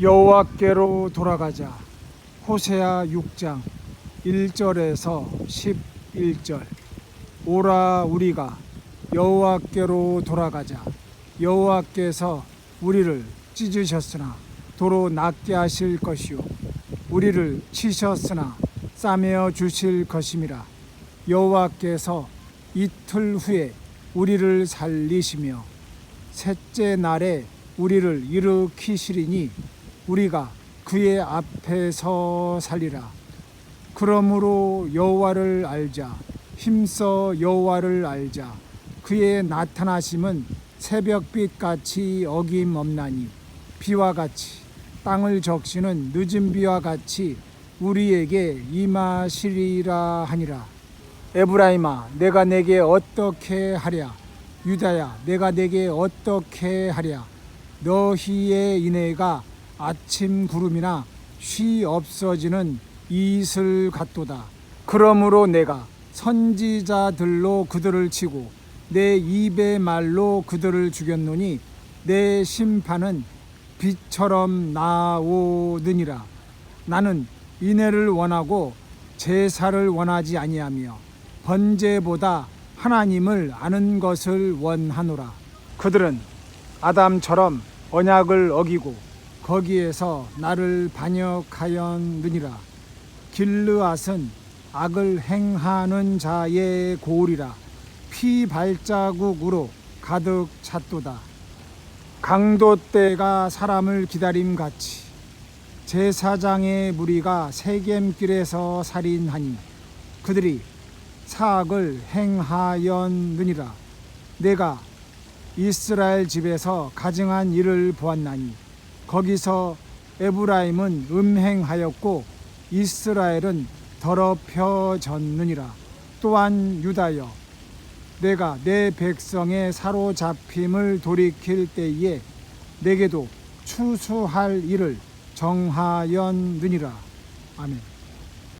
여호와께로 돌아가자. 호세아 6장 1절에서 11절. 오라 우리가 여호와께로 돌아가자. 여호와께서 우리를 찢으셨으나 도로 낫게 하실 것이요 우리를 치셨으나 싸매어 주실 것임이라. 여호와께서 이틀 후에 우리를 살리시며 셋째 날에 우리를 일으키시리니 우리가 그의 앞에서 살리라. 그러므로 여호와를 알자. 힘써 여호와를 알자. 그의 나타나심은 새벽빛 같이 어김없나니 비와 같이 땅을 적시는 늦은 비와 같이 우리에게 임하시리라 하니라. 에브라임아, 내가 내게 어떻게 하랴? 유다야, 내가 내게 어떻게 하랴? 너희의 인애가 아침 구름이나 쉬 없어지는 이슬 같도다. 그러므로 내가 선지자들로 그들을 치고 내 입의 말로 그들을 죽였노니 내 심판은 빛처럼 나오느니라. 나는 인애를 원하고 제사를 원하지 아니하며 번제보다 하나님을 아는 것을 원하노라. 그들은 아담처럼 언약을 어기고 거기에서 나를 반역하였느니라. 길르앗은 악을 행하는 자의 고울이라 피 발자국으로 가득 찼도다. 강도 때가 사람을 기다림 같이 제사장의 무리가 세겜길에서 살인하니 그들이 사악을 행하였느니라. 내가 이스라엘 집에서 가증한 일을 보았나니 거기서 에브라임은 음행하였고 이스라엘은 더럽혀졌느니라. 또한 유다여 내가 내 백성의 사로잡힘을 돌이킬 때에 내게도 추수할 일을 정하였느니라. 아멘.